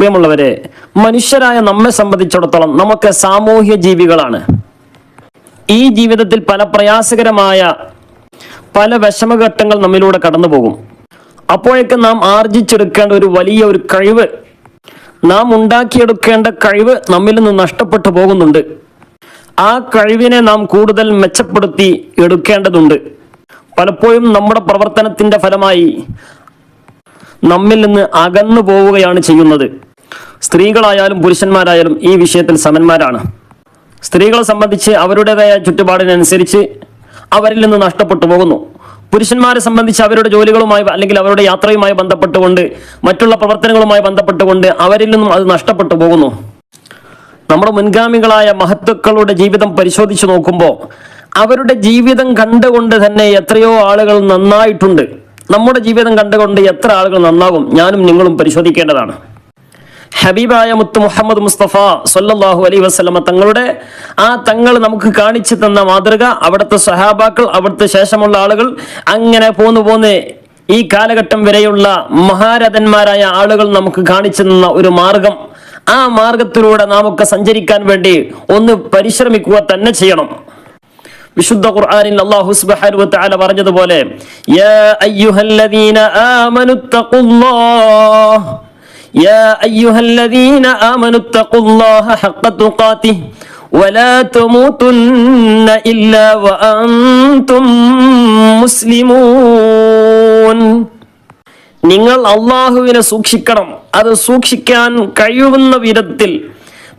പ്രിയമുള്ളവരെ മനുഷ്യരായ നമ്മെ സംബന്ധിച്ചിടത്തോളം നമുക്ക് സാമൂഹ്യ ജീവികളാണ്. ഈ ജീവിതത്തിൽ പല പ്രയാസകരമായ പല വിഷമഘട്ടങ്ങൾ നമ്മിലൂടെ കടന്നു പോകും അപ്പോഴൊക്കെ നാം ആർജിച്ചെടുക്കേണ്ട ഒരു വലിയ ഒരു കഴിവ് നാം ഉണ്ടാക്കിയെടുക്കേണ്ട കഴിവ് നമ്മിൽ നിന്ന് നഷ്ടപ്പെട്ടു പോകുന്നുണ്ട്. ആ കഴിവിനെ നാം കൂടുതൽ മെച്ചപ്പെടുത്തി എടുക്കേണ്ടതുണ്ട്. പലപ്പോഴും നമ്മുടെ പ്രവർത്തനത്തിന്റെ ഫലമായി നമ്മിൽ നിന്ന് അകന്നു പോവുകയാണ് ചെയ്യുന്നത്. സ്ത്രീകളായാലും പുരുഷന്മാരായാലും ഈ വിഷയത്തിൽ സമന്മാരാണ്. സ്ത്രീകളെ സംബന്ധിച്ച് അവരുടേതായ ചുറ്റുപാടിനനുസരിച്ച് അവരിൽ നിന്ന് നഷ്ടപ്പെട്ടു പോകുന്നു. പുരുഷന്മാരെ സംബന്ധിച്ച് അവരുടെ ജോലികളുമായി അല്ലെങ്കിൽ അവരുടെ യാത്രയുമായി ബന്ധപ്പെട്ടുകൊണ്ട് മറ്റുള്ള പ്രവർത്തനങ്ങളുമായി ബന്ധപ്പെട്ടുകൊണ്ട് അവരിൽ നിന്നും അത് നഷ്ടപ്പെട്ടു പോകുന്നു. നമ്മുടെ മുൻഗാമികളായ മഹത്വക്കളുടെ ജീവിതം പരിശോധിച്ചു നോക്കുമ്പോൾ അവരുടെ ജീവിതം കണ്ടുകൊണ്ട് തന്നെ എത്രയോ ആളുകൾ നന്നായിട്ടുണ്ട്. നമ്മുടെ ജീവിതം കണ്ടുകൊണ്ട് എത്ര ആളുകൾ നന്നാകും ഞാനും നിങ്ങളും പരിശോധിക്കേണ്ടതാണ്. ഹബീബായ മുത്ത് മുഹമ്മദ് മുസ്തഫ സൊല്ലാഹു അലൈ വസ്ലമ തങ്ങളുടെ ആ തങ്ങൾ നമുക്ക് കാണിച്ചു തന്ന മാതൃക അവിടുത്തെ സഹാബാക്കൾ അവിടുത്തെ ശേഷമുള്ള ആളുകൾ അങ്ങനെ പോന്നു പോന്ന് ഈ കാലഘട്ടം വരെയുള്ള മഹാരഥന്മാരായ ആളുകൾ നമുക്ക് കാണിച്ചു തന്ന ഒരു മാർഗം. ആ മാർഗത്തിലൂടെ നാമൊക്കെ സഞ്ചരിക്കാൻ വേണ്ടി ഒന്ന് പരിശ്രമിക്കുക തന്നെ ചെയ്യണം. വിശുദ്ധ ഖുർആനിൽ അല്ലാഹു സുബ്ഹാനഹു വ തആല പറഞ്ഞതുപോലെ യാ അയ്യുഹല്ലദീന ആമനുത്തഖുല്ലാഹ് യാ അയ്യുഹല്ലദീന ആമനുത്തഖുല്ലാഹ ഹഖ്ക തുഖാതിഹ് ولا تموتن إلا وأنتم مسلمون നിങ്ങൾ അള്ളാഹുവിനെ സൂക്ഷിക്കണം അത് സൂക്ഷിക്കാൻ കഴിയുന്ന വിധത്തിൽ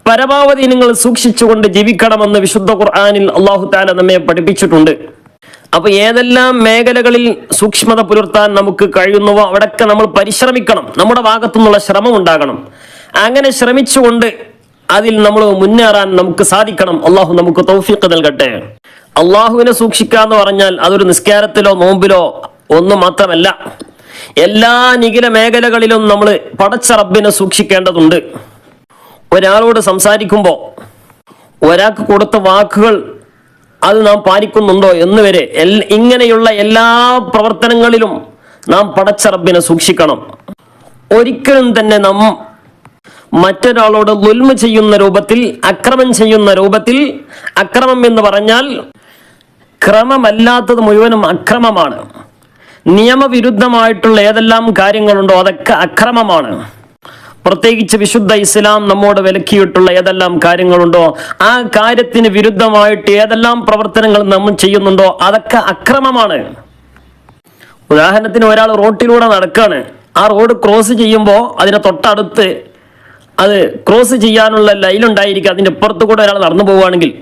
പരമാവധി നിങ്ങൾ സൂക്ഷിച്ചുകൊണ്ട് ജീവിക്കണമെന്ന് വിശുദ്ധ ഖുർആനിൽ അള്ളാഹു താല നമ്മെ പഠിപ്പിച്ചിട്ടുണ്ട് അപ്പൊ ഏതെല്ലാം മേഖലകളിൽ സൂക്ഷ്മത പുലർത്താൻ നമുക്ക് കഴിയുന്നുവോ അവിടെയൊക്കെ നമ്മൾ പരിശ്രമിക്കണം. നമ്മുടെ ഭാഗത്തു നിന്നുള്ള ശ്രമം ഉണ്ടാകണം. അങ്ങനെ ശ്രമിച്ചുകൊണ്ട് അതിൽ നമ്മൾ മുന്നേറാൻ നമുക്ക് സാധിക്കണം. അള്ളാഹു നമുക്ക് തൗഫീഖ് നൽകട്ടെ. അള്ളാഹുവിനെ സൂക്ഷിക്കുക എന്ന് പറഞ്ഞാൽ അതൊരു നിസ്കാരത്തിലോ നോമ്പിലോ ഒന്നും മാത്രമല്ല. എല്ലാ നിഖില മേഖലകളിലും നമ്മൾ പടച്ച റബ്ബിനെ സൂക്ഷിക്കേണ്ടതുണ്ട്. ഒരാളോട് സംസാരിക്കുമ്പോൾ ഒരാൾക്ക് കൊടുത്ത വാക്കുകൾ അത് നാം പാലിക്കുന്നുണ്ടോ എന്ന് വരെ ഇങ്ങനെയുള്ള എല്ലാ പ്രവർത്തനങ്ങളിലും നാം പടച്ച റബ്ബിനെ സൂക്ഷിക്കണം. ഒരിക്കലും തന്നെ നാം മറ്റൊരാളോട് ലുൽമ ചെയ്യുന്ന രൂപത്തിൽ അക്രമം ചെയ്യുന്ന രൂപത്തിൽ അക്രമം എന്ന് പറഞ്ഞാൽ ക്രമമല്ലാത്തത് മുഴുവനും അക്രമമാണ്. നിയമവിരുദ്ധമായിട്ടുള്ള ഏതെല്ലാം കാര്യങ്ങളുണ്ടോ അതൊക്കെ അക്രമമാണ്. പ്രത്യേകിച്ച് വിശുദ്ധ ഇസ്ലാം നമ്മോട് വിലക്കിയിട്ടുള്ള ഏതെല്ലാം കാര്യങ്ങളുണ്ടോ ആ കാര്യത്തിന് വിരുദ്ധമായിട്ട് ഏതെല്ലാം പ്രവർത്തനങ്ങൾ നമ്മൾ ചെയ്യുന്നുണ്ടോ അതൊക്കെ അക്രമമാണ്. ഉദാഹരണത്തിന് ഒരാൾ റോട്ടിലൂടെ നടക്കാണ്. ആ റോഡ് ക്രോസ് ചെയ്യുമ്പോൾ അതിനെ തൊട്ടടുത്ത് അത് ക്രോസ് ചെയ്യാനുള്ള ലൈൻ അതിന്റെ ഇപ്പുറത്ത് കൂടെ ഒരാൾ നടന്നു പോവുകയാണെങ്കിൽ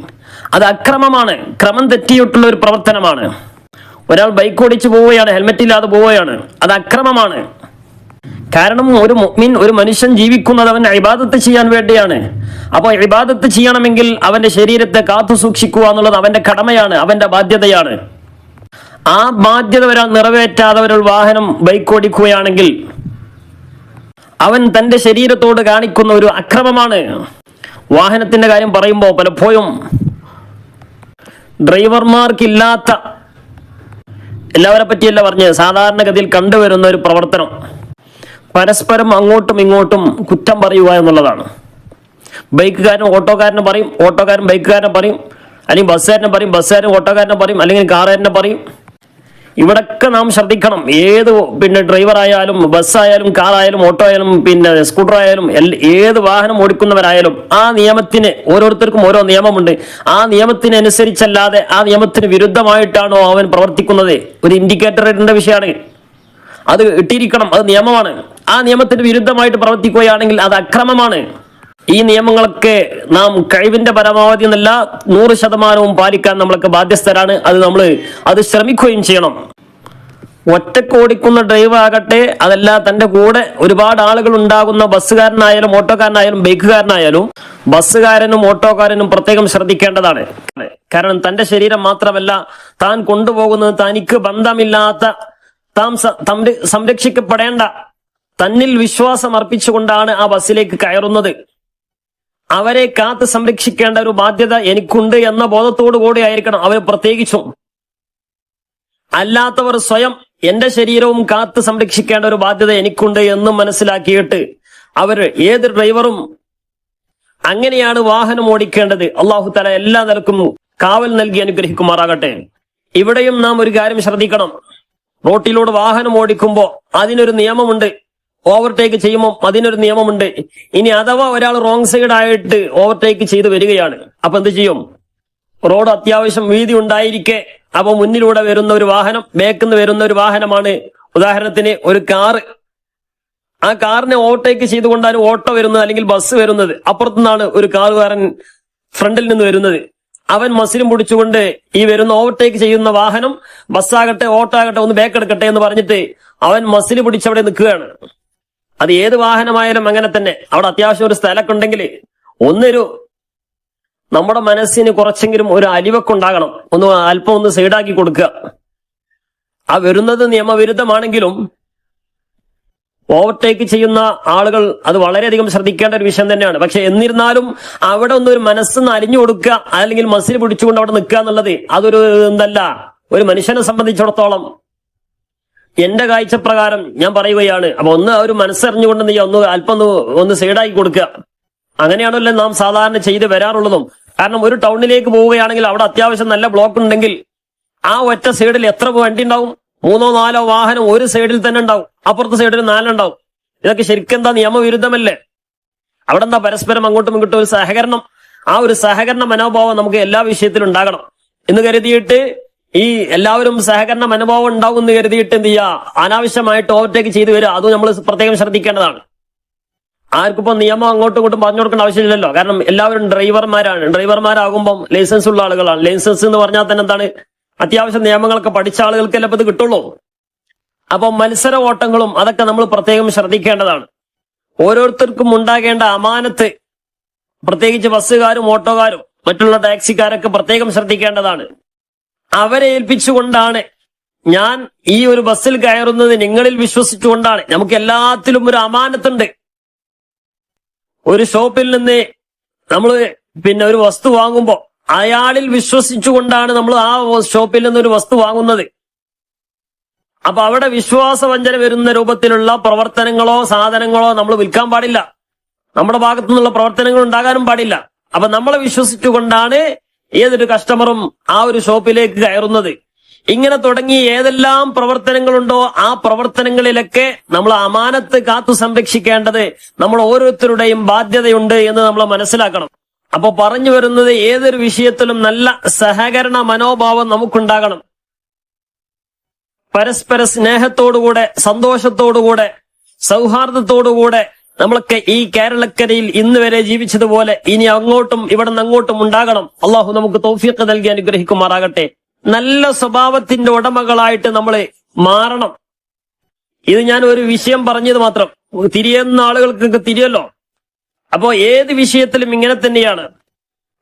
അത് അക്രമമാണ്. ക്രമം തെറ്റിയിട്ടുള്ള ഒരു പ്രവർത്തനമാണ്. ഒരാൾ ബൈക്ക് ഓടിച്ച് പോവുകയാണ് ഹെൽമെറ്റ് ഇല്ലാതെ പോവുകയാണ്. അത് അക്രമമാണ്. കാരണം ഒരു മുഅ്മിൻ ഒരു മനുഷ്യൻ ജീവിക്കുന്നത് അവൻ ഇബാദത്ത് ചെയ്യാൻ വേണ്ടിയാണ്. അപ്പോൾ ഇബാദത്ത് ചെയ്യണമെങ്കിൽ അവന്റെ ശരീരത്തെ കാത്തു സൂക്ഷിക്കുക എന്നുള്ളത് അവന്റെ കടമയാണ് അവന്റെ ബാധ്യതയാണ്. ആ ബാധ്യത ഒരാൾ നിറവേറ്റാതെ ഒരു വാഹനം ബൈക്ക് ഓടിക്കുകയാണെങ്കിൽ അവൻ തന്റെ ശരീരത്തോട് കാണിക്കുന്ന ഒരു അക്രമമാണ്. വാഹനത്തിന്റെ കാര്യം പറയുമ്പോൾ പലപ്പോഴും ഡ്രൈവർമാർക്കില്ലാത്ത എല്ലാവരെ പറ്റിയല്ല പറഞ്ഞ് സാധാരണഗതിയിൽ കണ്ടുവരുന്ന ഒരു പ്രവർത്തനം. പരസ്പരം അങ്ങോട്ടും ഇങ്ങോട്ടും കുറ്റം പറയുക എന്നുള്ളതാണ്. ബൈക്കുകാരൻ ഓട്ടോക്കാരനെ പറയും ഓട്ടോക്കാരൻ ബൈക്കുകാരനെ പറയും അല്ലെങ്കിൽ ബസ്സുകാരനെ പറയും ബസ്സുകാരൻ ഓട്ടോക്കാരനെ പറയും അല്ലെങ്കിൽ കാറുകാരനെ പറയും. ഇവിടൊക്കെ നാം ശ്രദ്ധിക്കണം. ഏത് പിന്നെ ഡ്രൈവർ ആയാലും ബസ്സായാലും കാറായാലും ഓട്ടോ ആയാലും പിന്നെ സ്കൂട്ടർ ആയാലും ഏത് വാഹനം ഓടിക്കുന്നവരായാലും ആ നിയമത്തിന് ഓരോരുത്തർക്കും ഓരോ നിയമമുണ്ട്. ആ നിയമത്തിനനുസരിച്ചല്ലാതെ ആ നിയമത്തിന് വിരുദ്ധമായിട്ടാണോ അവൻ പ്രവർത്തിക്കുന്നത്? ഒരു ഇൻഡിക്കേറ്റർ ഇടേണ്ട വിഷയമാണ്. അത് ഇട്ടിരിക്കണം. അത് നിയമമാണ്. ആ നിയമത്തിന് വിരുദ്ധമായിട്ട് പ്രവർത്തിക്കുകയാണെങ്കിൽ അത് അക്രമമാണ്. ഈ നിയമങ്ങളൊക്കെ നാം കഴിവിന്റെ പരമാവധി എന്നല്ല നൂറ് ശതമാനവും പാലിക്കാൻ നമ്മളൊക്കെ ബാധ്യസ്ഥരാണ്. അത് നമ്മൾ അത് ശ്രമിക്കുകയും ചെയ്യണം. ഒറ്റയ്ക്ക് ഓടിക്കുന്ന ഡ്രൈവർ ആകട്ടെ അതല്ല തന്റെ കൂടെ ഒരുപാട് ആളുകൾ ഉണ്ടാകുന്ന ബസ്സുകാരനായാലും ഓട്ടോക്കാരനായാലും ബൈക്കുകാരനായാലും ബസ്സുകാരനും ഓട്ടോക്കാരനും പ്രത്യേകം ശ്രദ്ധിക്കേണ്ടതാണ്. കാരണം തന്റെ ശരീരം മാത്രമല്ല താൻ കൊണ്ടുപോകുന്നത് തനിക്ക് ബന്ധമില്ലാത്ത താം സംരക്ഷിക്കപ്പെടേണ്ട തന്നിൽ വിശ്വാസം അർപ്പിച്ചുകൊണ്ടാണ് ആ ബസ്സിലേക്ക് കയറുന്നത്. അവരെ കാത്ത് സംരക്ഷിക്കേണ്ട ഒരു ബാധ്യത എനിക്കുണ്ട് എന്ന ബോധത്തോടു കൂടി ആയിരിക്കണം അവർ പ്രത്യേകിച്ചും. അല്ലാത്തവർ സ്വയം എന്റെ ശരീരവും കാത്ത് സംരക്ഷിക്കേണ്ട ഒരു ബാധ്യത എനിക്കുണ്ട് എന്നും മനസ്സിലാക്കിയിട്ട് അവർ ഏത് ഡ്രൈവറും അങ്ങനെയാണ് വാഹനം ഓടിക്കേണ്ടത്. അള്ളാഹു തല എല്ലാ നിലക്കും കാവൽ നൽകി അനുഗ്രഹിക്കുമാറാകട്ടെ. ഇവിടെയും നാം ഒരു കാര്യം ശ്രദ്ധിക്കണം. റോട്ടിലൂടെ വാഹനം ഓടിക്കുമ്പോൾ അതിനൊരു നിയമമുണ്ട്. ഓവർടേക്ക് ചെയ്യുമ്പോൾ അതിനൊരു നിയമമുണ്ട്. ഇനി അഥവാ ഒരാൾ റോങ് സൈഡ് ആയിട്ട് ഓവർടേക്ക് ചെയ്ത് വരികയാണ് അപ്പൊ എന്ത് ചെയ്യും? റോഡ് അത്യാവശ്യം വീതി ഉണ്ടായിരിക്കെ അപ്പൊ മുന്നിലൂടെ വരുന്ന ഒരു വാഹനം ബേക്കിൽ നിന്ന് വരുന്ന ഒരു വാഹനമാണ്. ഉദാഹരണത്തിന് ഒരു കാറ് ആ കാറിനെ ഓവർടേക്ക് ചെയ്തുകൊണ്ടാണ് ഓട്ടോ വരുന്നത് അല്ലെങ്കിൽ ബസ് വരുന്നത്. അപ്പുറത്തുനിന്നാണ് ഒരു കാറുകാരൻ ഫ്രണ്ടിൽ നിന്ന് വരുന്നത്. അവൻ മസിലും പിടിച്ചുകൊണ്ട് ഈ വരുന്ന ഓവർടേക്ക് ചെയ്യുന്ന വാഹനം ബസ്സാകട്ടെ ഓട്ടോ ആകട്ടെ ഒന്ന് ബേക്ക് എടുക്കട്ടെ എന്ന് പറഞ്ഞിട്ട് അവൻ മസിൽ പിടിച്ചവിടെ നിൽക്കുകയാണ്. അത് ഏത് വാഹനമായാലും അങ്ങനെ തന്നെ. അവിടെ അത്യാവശ്യം ഒരു സ്ഥലമൊക്കെ ഉണ്ടെങ്കിൽ ഒന്നൊരു നമ്മുടെ മനസ്സിന് കുറച്ചെങ്കിലും ഒരു അലിവൊക്കെ ഉണ്ടാകണം ഒന്ന് അല്പം ഒന്ന് സൈഡാക്കി കൊടുക്കുക. ആ വരുന്നത് നിയമവിരുദ്ധമാണെങ്കിലും ഓവർടേക്ക് ചെയ്യുന്ന ആളുകൾ അത് വളരെയധികം ശ്രദ്ധിക്കേണ്ട ഒരു വിഷയം തന്നെയാണ്. പക്ഷെ എന്നിരുന്നാലും അവിടെ ഒന്ന് ഒരു മനസ്സൊന്ന് അരിഞ്ഞു കൊടുക്കുക അല്ലെങ്കിൽ മസിൽ പിടിച്ചുകൊണ്ട് അവിടെ നിൽക്കുക എന്നുള്ളത് അതൊരു എന്തല്ല ഒരു മനുഷ്യനെ സംബന്ധിച്ചിടത്തോളം എന്റെ കാഴ്ചപ്രകാരം ഞാൻ പറയുകയാണ്. അപ്പൊ ഒന്ന് ഒരു മനസ്സറിഞ്ഞുകൊണ്ട് നീ ഒന്ന് അല്പം ഒന്ന് ഒന്ന് സൈഡാക്കി കൊടുക്കുക. അങ്ങനെയാണല്ലോ നാം സാധാരണ ചെയ്ത് വരാറുള്ളതും. കാരണം ഒരു ടൗണിലേക്ക് പോവുകയാണെങ്കിൽ അവിടെ അത്യാവശ്യം നല്ല ബ്ലോക്ക് ഉണ്ടെങ്കിൽ ആ ഒറ്റ സൈഡിൽ എത്ര വണ്ടി ഉണ്ടാവും? മൂന്നോ നാലോ വാഹനം ഒരു സൈഡിൽ തന്നെ ഉണ്ടാവും. അപ്പുറത്തെ സൈഡിൽ നാലുണ്ടാവും ഇതൊക്കെ ശരിക്കും എന്താ നിയമവിരുദ്ധമല്ലേ? അവിടെ എന്താ പരസ്പരം അങ്ങോട്ടും ഇങ്ങോട്ടും ഒരു സഹകരണം? ആ ഒരു സഹകരണ മനോഭാവം നമുക്ക് എല്ലാ വിഷയത്തിലും ഉണ്ടാകണം. എന്ന് കരുതിയിട്ട് ഈ എല്ലാവരും സഹകരണ മനോഭാവം ഉണ്ടാവും എന്ന് കരുതിയിട്ട് എന്ത് ചെയ്യുക അനാവശ്യമായിട്ട് ഓവർടേക്ക് ചെയ്തു വരിക. അതും നമ്മൾ പ്രത്യേകം ശ്രദ്ധിക്കേണ്ടതാണ്. ആർക്കിപ്പോ നിയമം അങ്ങോട്ടും ഇങ്ങോട്ടും പറഞ്ഞു കൊടുക്കേണ്ട ആവശ്യമില്ലല്ലോ. കാരണം എല്ലാവരും ഡ്രൈവർമാരാണ്. ഡ്രൈവർമാരാകുമ്പം ലൈസൻസ് ഉള്ള ആളുകളാണ്. ലൈസൻസ് എന്ന് പറഞ്ഞാൽ തന്നെ എന്താണ്? അത്യാവശ്യം നിയമങ്ങളൊക്കെ പഠിച്ച ആളുകൾക്ക് അല്ലപ്പോൾ ഇത് കിട്ടുള്ളൂ. അപ്പൊ മത്സര ഓട്ടങ്ങളും അതൊക്കെ നമ്മൾ പ്രത്യേകം ശ്രദ്ധിക്കേണ്ടതാണ്. ഓരോരുത്തർക്കും ഉണ്ടാകേണ്ട അമാനത്ത് പ്രത്യേകിച്ച് ബസ്സുകാരും ഓട്ടോകാരും മറ്റുള്ള ടാക്സിക്കാരൊക്കെ പ്രത്യേകം ശ്രദ്ധിക്കേണ്ടതാണ്. അവരെ ഏൽപ്പിച്ചുകൊണ്ടാണ് ഞാൻ ഈ ഒരു ബസ്സിൽ കയറുന്നത് നിങ്ങളിൽ വിശ്വസിച്ചുകൊണ്ടാണ്. നമുക്ക് എല്ലാത്തിലും ഒരു അമാനത്തുണ്ട്. ഒരു ഷോപ്പിൽ നിന്ന് നമ്മൾ പിന്നെ ഒരു വസ്തു വാങ്ങുമ്പോൾ അയാളിൽ വിശ്വസിച്ചുകൊണ്ടാണ് നമ്മൾ ആ ഷോപ്പിൽ നിന്ന് ഒരു വസ്തു വാങ്ങുന്നത്. അപ്പൊ അവിടെ വിശ്വാസവഞ്ചന വരുന്ന രൂപത്തിലുള്ള പ്രവർത്തനങ്ങളോ സാധനങ്ങളോ നമ്മൾ വിൽക്കാൻ പാടില്ല. നമ്മുടെ ഭാഗത്തു നിന്നുള്ള പ്രവർത്തനങ്ങൾ ഉണ്ടാകാനും പാടില്ല. അപ്പൊ നമ്മളെ വിശ്വസിച്ചുകൊണ്ടാണ് ഏതൊരു കസ്റ്റമറും ആ ഒരു ഷോപ്പിലേക്ക് കയറുന്നത്. ഇങ്ങനെ തുടങ്ങി ഏതെല്ലാം പ്രവർത്തനങ്ങളുണ്ടോ ആ പ്രവർത്തനങ്ങളിലൊക്കെ നമ്മൾ അമാനത്ത് കാത്തു സംരക്ഷിക്കേണ്ടത് നമ്മൾ ഓരോരുത്തരുടെയും ബാധ്യതയുണ്ട് എന്ന് നമ്മൾ മനസ്സിലാക്കണം. അപ്പോൾ പറഞ്ഞു വരുന്നത് ഏതൊരു വിഷയത്തിലും നല്ല സഹകരണ മനോഭാവം നമുക്കുണ്ടാകണം. പരസ്പര സ്നേഹത്തോടുകൂടെ സന്തോഷത്തോടുകൂടെ സൗഹാർദ്ദത്തോടുകൂടെ നമ്മളൊക്കെ ഈ കേരളക്കരയിൽ ഇന്ന് വരെ ജീവിച്ചതുപോലെ ഇനി അങ്ങോട്ടും ഇവിടെ നിന്ന് അങ്ങോട്ടും ഉണ്ടാകണം. അള്ളാഹു നമുക്ക് തോഫിയൊക്കെ നൽകി അനുഗ്രഹിക്കുമാറാകട്ടെ. നല്ല സ്വഭാവത്തിന്റെ ഉടമകളായിട്ട് നമ്മൾ മാറണം. ഇത് ഞാൻ ഒരു വിഷയം പറഞ്ഞത് മാത്രം. തിരിയുന്ന ആളുകൾക്കൊക്കെ തിരിയല്ലോ. അപ്പോ ഏത് വിഷയത്തിലും ഇങ്ങനെ തന്നെയാണ്.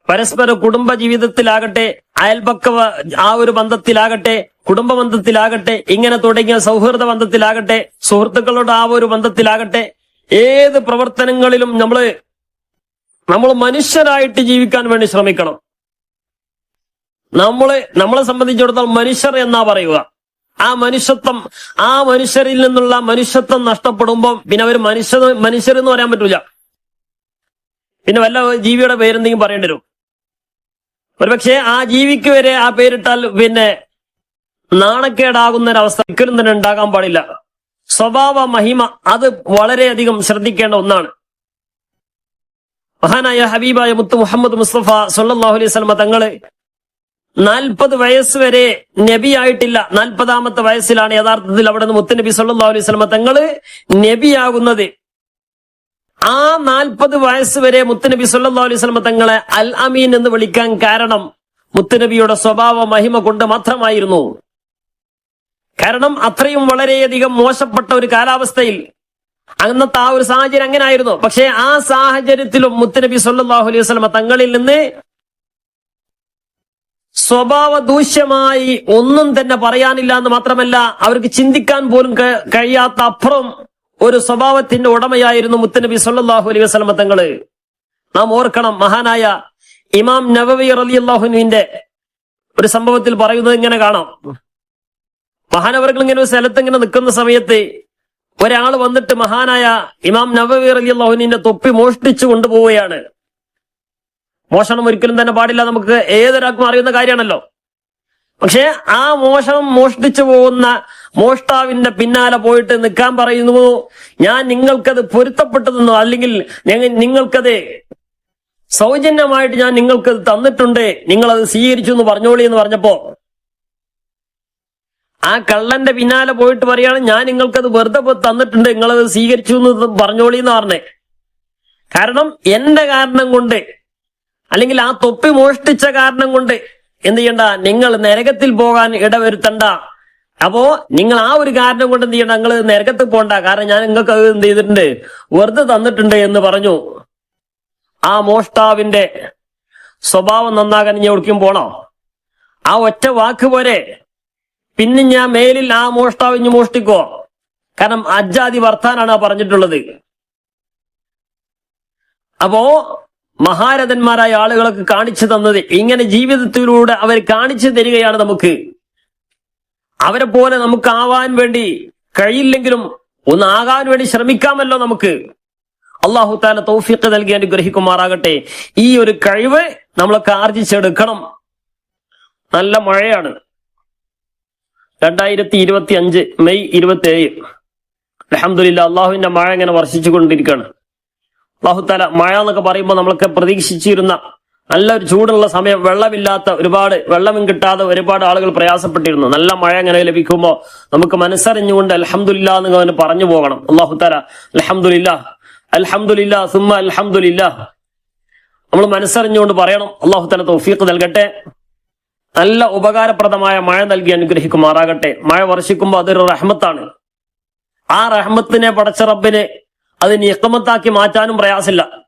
പരസ്പര കുടുംബ ജീവിതത്തിലാകട്ടെ അയൽപക്ക ആ ഒരു ബന്ധത്തിലാകട്ടെ കുടുംബ ബന്ധത്തിലാകട്ടെ ഇങ്ങനെ തുടങ്ങിയ സൗഹൃദ ബന്ധത്തിലാകട്ടെ സുഹൃത്തുക്കളുടെ ആ ഒരു ബന്ധത്തിലാകട്ടെ ഏത് പ്രവർത്തനങ്ങളിലും നമ്മൾ നമ്മൾ മനുഷ്യരായിട്ട് ജീവിക്കാൻ വേണ്ടി ശ്രമിക്കണം. നമ്മളെ നമ്മളെ സംബന്ധിച്ചിടത്തോളം മനുഷ്യർ എന്നാ പറയുക? ആ മനുഷ്യത്വം ആ മനുഷ്യരിൽ നിന്നുള്ള മനുഷ്യത്വം നഷ്ടപ്പെടുമ്പോൾ പിന്നെ അവർ മനുഷ്യ മനുഷ്യരെന്ന് പറയാൻ പറ്റൂല. പിന്നെ വല്ല ജീവിയുടെ പേരെന്തെങ്കിലും പറയേണ്ടി വരും. ഒരുപക്ഷെ ആ ജീവിക്ക് വരെ ആ പേരിട്ടാൽ പിന്നെ നാണക്കേടാകുന്ന ഒരവസ്ഥ ഒരിക്കലും തന്നെ ഉണ്ടാകാൻ പാടില്ല. സ്വഭാവ മഹിമ അത് വളരെയധികം ശ്രദ്ധിക്കേണ്ട ഒന്നാണ്. മഹാനായ ഹബീബായ മുത്ത് മുഹമ്മദ് മുസ്തഫ സല്ലല്ലാഹു അലൈഹി വസല്ലമ തങ്ങൾ നാൽപ്പത് വയസ്സ് വരെ നബിയായിട്ടില്ല. നാൽപ്പതാമത്തെ വയസ്സിലാണ് യഥാർത്ഥത്തിൽ അവിടെ നിന്ന് മുത്തുനബി സല്ലല്ലാഹു അലൈഹി സ്വലമ തങ്ങൾ നബിയാകുന്നത്. ആ നാൽപ്പത് വയസ്സ് വരെ മുത്തുനബി സല്ലല്ലാഹു അലൈഹി സ്വലമ തങ്ങളെ അൽ അമീൻ എന്ന് വിളിക്കാൻ കാരണം മുത്തുനബിയുടെ സ്വഭാവ മഹിമ കൊണ്ട് മാത്രമായിരുന്നു. കാരണം അത്രയും വളരെയധികം മോശപ്പെട്ട ഒരു കാലാവസ്ഥയിൽ അന്നത്തെ ആ ഒരു സാഹചര്യം അങ്ങനെ ആയിരുന്നു പക്ഷേ ആ സാഹചര്യത്തിലും മുത്തനബി സല്ലാഹു അലൈഹി വസ്ലമ തങ്ങളിൽ നിന്ന് സ്വഭാവ ദൂഷ്യമായി ഒന്നും തന്നെ പറയാനില്ല എന്ന് മാത്രമല്ല അവർക്ക് ചിന്തിക്കാൻ പോലും കഴിയാത്ത അപ്പുറം ഒരു സ്വഭാവത്തിന്റെ ഉടമയായിരുന്നു മുത്തനബി സല്ലാഹു അലൈഹി വസ്ലമ തങ്ങൾ. നാം ഓർക്കണം മഹാനായ ഇമാം നവവി അള്ളാഹുനുവിന്റെ ഒരു സംഭവത്തിൽ പറയുന്നത് ഇങ്ങനെ കാണാം. മഹാനവർകൾ ഇങ്ങനെ ഒരു സ്ഥലത്ത് ഇങ്ങനെ നിൽക്കുന്ന സമയത്ത് ഒരാൾ വന്നിട്ട് മഹാനായ ഇമാം നവവി അലി അള്ളാഹുനിന്റെ തൊപ്പി മോഷ്ടിച്ചു കൊണ്ടുപോവുകയാണ്. മോഷണം ഒരിക്കലും തന്നെ പാടില്ല. നമുക്ക് ഏതൊരാൾക്കും അറിയുന്ന കാര്യമാണല്ലോ. പക്ഷെ ആ മോഷണം മോഷ്ടിച്ചു പോകുന്ന മോഷ്ടാവിന്റെ പിന്നാലെ പോയിട്ട് നിൽക്കാൻ പറയുന്നു ഞാൻ നിങ്ങൾക്കത് പൊരുത്തപ്പെട്ടു തന്നു അല്ലെങ്കിൽ നിങ്ങൾക്കത് സൗജന്യമായിട്ട് ഞാൻ നിങ്ങൾക്കത് തന്നിട്ടുണ്ട്. നിങ്ങളത് സ്വീകരിച്ചു എന്ന് പറഞ്ഞോളി എന്ന് പറഞ്ഞപ്പോ ആ കള്ളന്റെ പിന്നാലെ പോയിട്ട് പറയാണ് ഞാൻ നിങ്ങൾക്കത് വെറുതെ തന്നിട്ടുണ്ട് നിങ്ങളത് സ്വീകരിച്ചു എന്ന് പറഞ്ഞോളി എന്ന് പറഞ്ഞേ. കാരണം എന്റെ കാരണം കൊണ്ട് അല്ലെങ്കിൽ ആ തൊപ്പി മോഷ്ടിച്ച കാരണം കൊണ്ട് എന്ത് ചെയ്യണ്ട? നിങ്ങൾ നരകത്തിൽ പോകാൻ ഇടവരുത്തണ്ട. അപ്പോ നിങ്ങൾ ആ ഒരു കാരണം കൊണ്ട് എന്ത് ചെയ്യണ്ട? നിങ്ങൾ നരകത്തിൽ പോകണ്ട കാരണം ഞാൻ നിങ്ങൾക്ക് അത് എന്ത് ചെയ്തിട്ടുണ്ട്? വെറുതെ തന്നിട്ടുണ്ട് എന്ന് പറഞ്ഞു. ആ മോഷ്ടാവിന്റെ സ്വഭാവം നന്നാകാൻ ഇനി എവിടേക്കും പോണോ? ആ ഒറ്റ വാക്ക് പോരെ. പിന്നെ ഞാൻ മേലിൽ ആ മോഷ്ടാവ് ഇനി മോഷ്ടിക്കോ. കാരണം അജാതി വർത്താനാണ് പറഞ്ഞിട്ടുള്ളത്. അപ്പോ മഹാരഥന്മാരായ ആളുകൾക്ക് കാണിച്ചു തന്നത് ഇങ്ങനെ ജീവിതത്തിലൂടെ അവർ കാണിച്ചു തരികയാണ് നമുക്ക്. അവരെ പോലെ നമുക്ക് ആവാൻ വേണ്ടി കഴിയില്ലെങ്കിലും ഒന്ന് വേണ്ടി ശ്രമിക്കാമല്ലോ നമുക്ക്. അള്ളാഹു താല തൗഫീഖ് നൽകി അനുഗ്രഹിക്കുമാറാകട്ടെ. ഈ ഒരു കഴിവ് നമ്മളൊക്കെ ആർജിച്ചെടുക്കണം. നല്ല മഴയാണ്. രണ്ടായിരത്തി ഇരുപത്തി അഞ്ച് മെയ് ഇരുപത്തി ഏഴ് അലഹമില്ല അള്ളാഹുവിന്റെ മഴ ഇങ്ങനെ വർഷിച്ചു കൊണ്ടിരിക്കുകയാണ് അള്ളാഹുത്താല മഴ എന്നൊക്കെ പറയുമ്പോൾ നമ്മളൊക്കെ പ്രതീക്ഷിച്ചിരുന്ന നല്ലൊരു ചൂടുള്ള സമയം വെള്ളമില്ലാത്ത ഒരുപാട് വെള്ളവും കിട്ടാതെ ഒരുപാട് ആളുകൾ പ്രയാസപ്പെട്ടിരുന്നു. നല്ല മഴ ഇങ്ങനെ ലഭിക്കുമ്പോൾ നമുക്ക് മനസ്സറിഞ്ഞുകൊണ്ട് അലഹമുല്ല എന്ന് പറഞ്ഞു പോകണം. അള്ളാഹുത്താല അലഹമുല്ല അലഹമുല്ല സുമ അലഹമുല്ല നമ്മൾ മനസ്സറിഞ്ഞുകൊണ്ട് പറയണം. അള്ളാഹുത്താല തൗഫീഖ് നൽകട്ടെ. നല്ല ഉപകാരപ്രദമായ മഴ നൽകി അനുഗ്രഹിക്കുമാറാകട്ടെ. മഴ വർഷിക്കുമ്പോൾ അതൊരു റഹ്മത്താണ്. ആ റഹ്മത്തിനെ പടച്ച റബ്ബിന് അത് നിയമത്താക്കി മാറ്റാനും പ്രയാസമില്ല.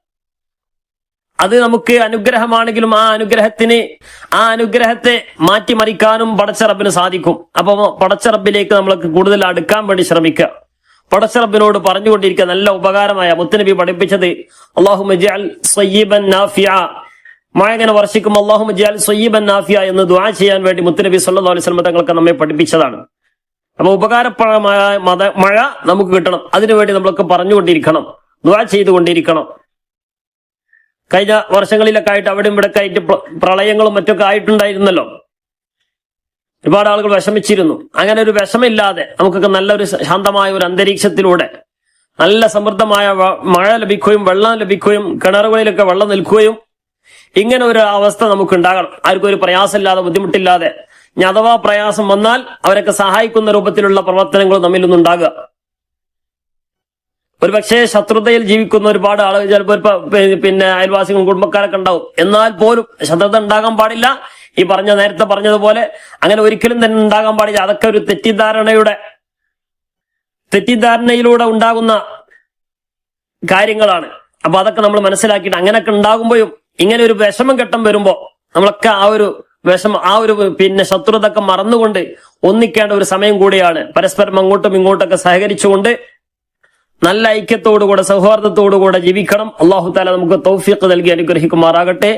അത് നമുക്ക് അനുഗ്രഹമാണെങ്കിലും ആ അനുഗ്രഹത്തിന് ആ അനുഗ്രഹത്തെ മാറ്റിമറിക്കാനും പടച്ചറബിന് സാധിക്കും. അപ്പൊ പടച്ചറബിലേക്ക് നമ്മൾക്ക് കൂടുതൽ അടുക്കാൻ വേണ്ടി ശ്രമിക്കുക. പടച്ചറബിനോട് പറഞ്ഞുകൊണ്ടിരിക്കുക. നല്ല ഉപകാരമായ മുത്തനബി പഠിപ്പിച്ചത് അള്ളാഹു മഴ ഇങ്ങനെ വർഷിക്കും. അള്ളാഹു മജിയാൽ സയ്യിബൻ നാഫിയ എന്ന് ദ്വാ ചെയ്യാൻ വേണ്ടി മുത്തനബി സല്ലു അലൈഹി സ്വലമ തങ്ങൾക്ക് നമ്മെ പഠിപ്പിച്ചതാണ്. അപ്പൊ ഉപകാരപ്രദമായ മത മഴ നമുക്ക് കിട്ടണം. അതിനുവേണ്ടി നമ്മളൊക്കെ പറഞ്ഞുകൊണ്ടിരിക്കണം. ദ്വാ ചെയ്തുകൊണ്ടിരിക്കണം. കഴിഞ്ഞ വർഷങ്ങളിലൊക്കെ ആയിട്ട് അവിടെയും ഇവിടെ ആയിട്ട് പ്ര- പ്രളയങ്ങളും മറ്റൊക്കെ ആയിട്ടുണ്ടായിരുന്നല്ലോ. ഒരുപാട് ആളുകൾ വിഷമിച്ചിരുന്നു. അങ്ങനെ ഒരു വിഷമില്ലാതെ നമുക്കൊക്കെ നല്ലൊരു ശാന്തമായ ഒരു അന്തരീക്ഷത്തിലൂടെ നല്ല സമൃദ്ധമായ മഴ ലഭിക്കുകയും വെള്ളം ലഭിക്കുകയും കിണറുകളിലൊക്കെ വെള്ളം നിൽക്കുകയും ഇങ്ങനെ ഒരു അവസ്ഥ നമുക്ക് ഉണ്ടാകണം ആർക്കും ഒരു പ്രയാസമില്ലാതെ ബുദ്ധിമുട്ടില്ലാതെ. ഇനി അഥവാ പ്രയാസം വന്നാൽ അവരൊക്കെ സഹായിക്കുന്ന രൂപത്തിലുള്ള പ്രവർത്തനങ്ങൾ നമ്മിൽ നിന്നുണ്ടാകുക ഒരു പക്ഷേ ശത്രുതയിൽ ജീവിക്കുന്ന ഒരുപാട് ആളുകൾ ചിലപ്പോൾ പിന്നെ അയൽവാസികളും കുടുംബക്കാരൊക്കെ ഉണ്ടാവും. എന്നാൽ പോലും ശത്രുത ഉണ്ടാകാൻ പാടില്ല. ഈ പറഞ്ഞ നേരത്തെ പറഞ്ഞതുപോലെ അങ്ങനെ ഒരിക്കലും തന്നെ ഉണ്ടാകാൻ പാടില്ല. അതൊക്കെ ഒരു തെറ്റിദ്ധാരണയുടെ തെറ്റിദ്ധാരണയിലൂടെ ഉണ്ടാകുന്ന കാര്യങ്ങളാണ്. അപ്പൊ അതൊക്കെ നമ്മൾ മനസ്സിലാക്കിയിട്ട് അങ്ങനെയൊക്കെ ഉണ്ടാകുമ്പോഴും ഇങ്ങനെ ഒരു വിഷമം ഘട്ടം വരുമ്പോ നമ്മളൊക്കെ ആ ഒരു വിഷമം ആ ഒരു പിന്നെ ശത്രുതൊക്കെ മറന്നുകൊണ്ട് ഒന്നിക്കേണ്ട ഒരു സമയം കൂടിയാണ്. പരസ്പരം അങ്ങോട്ടും ഇങ്ങോട്ടൊക്കെ സഹകരിച്ചുകൊണ്ട് നല്ല ഐക്യത്തോടുകൂടെ സൗഹാർദ്ദത്തോടുകൂടെ ജീവിക്കണം. അള്ളാഹു താല നമുക്ക് തൗഫീഖ് നൽകി അനുഗ്രഹിക്കുമാറാകട്ടെ.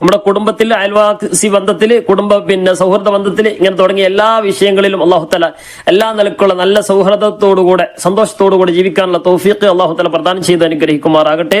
നമ്മുടെ കുടുംബത്തിൽ അയൽവാസി ബന്ധത്തിൽ കുടുംബ പിന്നെ സൗഹൃദ ബന്ധത്തിൽ ഇങ്ങനെ തുടങ്ങിയ എല്ലാ വിഷയങ്ങളിലും അള്ളാഹു താല എല്ലാ നിലക്കുള്ള നല്ല സൗഹൃദത്തോടുകൂടെ സന്തോഷത്തോടുകൂടെ ജീവിക്കാനുള്ള തൗഫീഖ് അള്ളാഹു താല പ്രദാനം ചെയ്ത് അനുഗ്രഹിക്കുമാറാകട്ടെ.